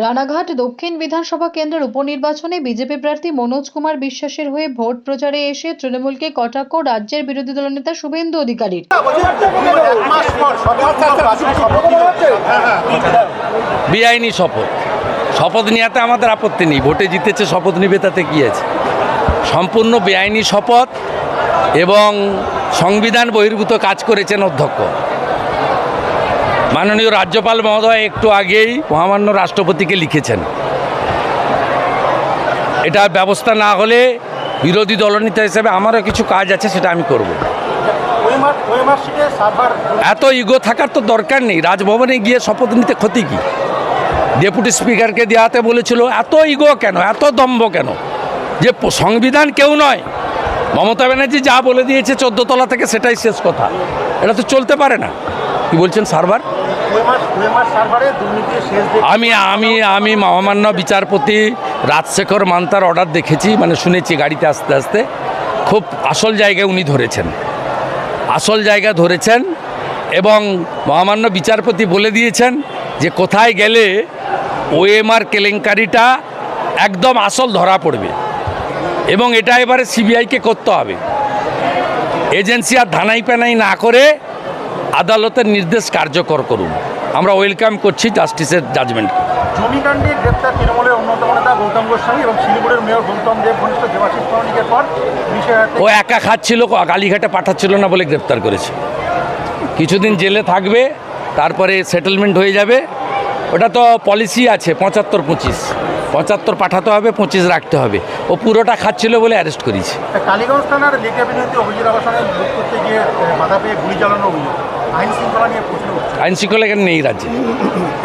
রানাঘাট দক্ষিণ বিধানসভা কেন্দ্রের উপনির্বাচনে বিজেপি প্রার্থী মনোজ কুমার বিশ্বাসের হয়ে ভোট প্রচারে এসে তৃণমূলকে কটাক্ষ রাজ্যের বিরোধী দলনেতা শুভেন্দু অধিকারীর। বেআইনি শপথ। শপথ নেওয়াতে আমাদের আপত্তি নেই। ভোটে জিতেছে, শপথ নিবে, তাতে কী আছে? সম্পূর্ণ বেআইনি শপথ এবং সংবিধান বহির্ভূত কাজ করেছেন অধ্যক্ষ। মাননীয় রাজ্যপাল মহোদয় একটু আগেই মহামান্য রাষ্ট্রপতিকে লিখেছেন। এটা ব্যবস্থা না হলে বিরোধী দলনেতা হিসেবে আমারও কিছু কাজ আছে, সেটা আমি করব। এত ইগো থাকার তো দরকার নেই। রাজভবনে গিয়ে শপথ নিতে ক্ষতি কি? ডেপুটি স্পিকারকে দেওয়াতে বলেছিল, এত ইগো কেন? এত দম্ভ কেন? যে সংবিধান কেউ নয়। মমতা ব্যানার্জি যা বলে দিয়েছে চোদ্দ তলা থেকে সেটাই শেষ কথা। এটা তো চলতে পারে না। কি বলছেন সার্ভার? আমি আমি আমি মহামান্য বিচারপতি রাজশেখর মান্তার অর্ডার দেখেছি মানে শুনেছি গাড়িতে আস্তে আস্তে। খুব আসল জায়গায় উনি ধরেছেন। আসল জায়গা ধরেছেন এবং মহামান্য বিচারপতি বলে দিয়েছেন যে কোথায় গেলে ওএমআর কেলেঙ্কারিটা একদম আসল ধরা পড়বে। এবং এটা এবারে সিবিআইকে করতে হবে। এজেন্সি আর ধানাই প্যানাই না করে আদালতের নির্দেশ কার্যকর করুন। আমরা ওয়েলকাম করছি জাস্টিসের জাজমেন্ট। জমিকাণ্ডে গ্রেপ্তার তৃণমূলের অন্যতম নেতা গৌতম গোস্বামী এবং শিলিগুড়ির মেয়র গৌতম দেব ঘনিষ্ঠ দেবাশিস প্রমাণিকের পর ও একা খাচ্ছিল কালীঘাটে পাঠাচ্ছিল না বলে গ্রেপ্তার করেছে। কিছুদিন জেলে থাকবে তারপরে সেটেলমেন্ট হয়ে যাবে। ওটা তো পলিসি আছে পঁচাত্তর পঁচিশ। পঁচাত্তর পাঠাতে হবে পঁচিশ রাখতে হবে। ও পুরোটা খাচ্ছিল বলে অ্যারেস্ট করেছি। কালীগঞ্জ থানার লেখা বিনতি অভিজিৎ আবাসনে লুট করতে গিয়ে বাধা পেয়ে গুলি চালানো অভিযোগ। আইন শৃঙ্খলা এখানে নেই রাজ্যে?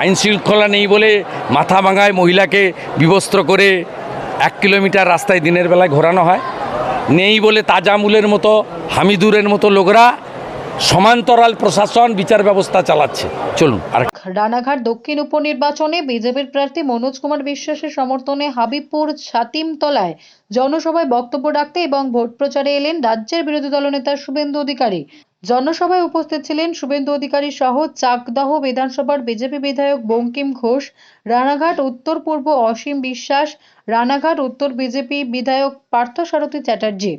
আইন শৃঙ্খলা নেই বলে মাথা ভাঙায় মহিলাকে বিবস্ত্র করে এক কিলোমিটার রাস্তায় দিনের বেলায় ঘোরানো হয়। নেই বলে তাজামুলের মতো হামিদুরের মতো লোকরা সমান্তরাল প্রশাসন বিচার ব্যবস্থা চালাচ্ছে। চলুন আর রানাঘাট দক্ষিণ উপনির্বাচনে বিজেপির প্রার্থী মনোজ কুমার বিশ্বাসের সমর্থনে হাবিবপুর ছাতিমতলায় জনসভায় বক্তব্য রাখতে এবং ভোট প্রচারে এলেন রাজ্যের বিরোধী দলনেতা শুভেন্দু অধিকারী। জনসভায় উপস্থিত ছিলেন শুভেন্দু অধিকারী সহ চাকদাহ বিধানসভার বিজেপি বিধায়ক বঙ্কিম ঘোষ, রানাঘাট উত্তর পূর্ব অসীম বিশ্বাস, রানাঘাট উত্তর বিজেপি বিধায়ক পার্থ পার্থসারথী চ্যাটার্জি।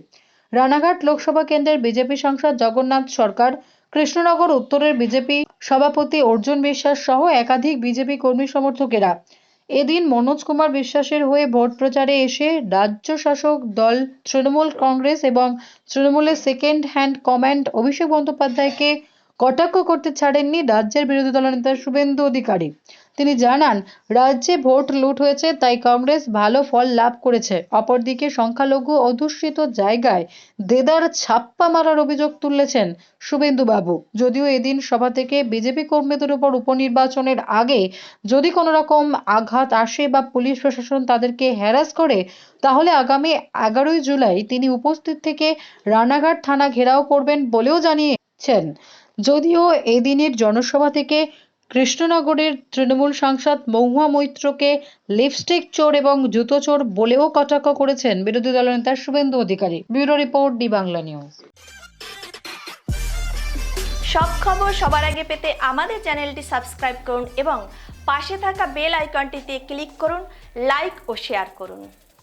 রানাঘাট লোকসভা কেন্দ্রের বিজেপি সাংসদ জগন্নাথ সরকার কৃষ্ণনগর উত্তরের বিজেপি সভাপতি অর্জুন বিশ্বাস সহ একাধিক বিজেপি কর্মী সমর্থকেরা। এদিন মনোজ কুমার বিশ্বাসের হয়ে ভোট প্রচারে এসে রাজ্য শাসক দল তৃণমূল কংগ্রেস এবং তৃণমূলের সেকেন্ড হ্যান্ড কমান্ড অভিষেক বন্দ্যোপাধ্যায়কে কটাক্ষ করতে ছাড়েননি রাজ্যের বিরোধী দলনেতা শুভেন্দু অধিকারী। তিনি জানান, রাজ্যে ভোট লুট হয়েছে, তাই কংগ্রেস ভালো ফল লাভ করেছে। অপরদিকে সংখ্যালঘু অধ্যুষিত জায়গায় দেদার ছাপ্পা মারার অভিযোগ তুলেছেন শুভেন্দু বাবু যদিও এদিন সভা থেকে বিজেপি কর্মীদের উপর উপনির্বাচনের আগে যদি কোনো রকম আঘাত আসে বা পুলিশ প্রশাসন তাদেরকে হ্যারাস করে, তাহলে আগামী এগারোই জুলাই তিনি উপস্থিত থেকে রানাঘাট থানা ঘেরাও করবেন বলেও জানিয়েছেন। যদিও এদিনের জনসভা থেকে কৃষ্ণনগরের তৃণমূল সাংসদ মহুয়া মৈত্রকে লিপস্টিক চোর এবং জুতো চোর বলেও কটাক্ষ করেছেন বিরোধী দলনেতা Suvendu Adhikari. Bureau report D Bangla news. সব খবর সবার আগে পেতে আমাদের চ্যানেলটি সাবস্ক্রাইব করুন এবং পাশে থাকা বেল আইকনটিতে ক্লিক করুন, লাইক ও শেয়ার করুন।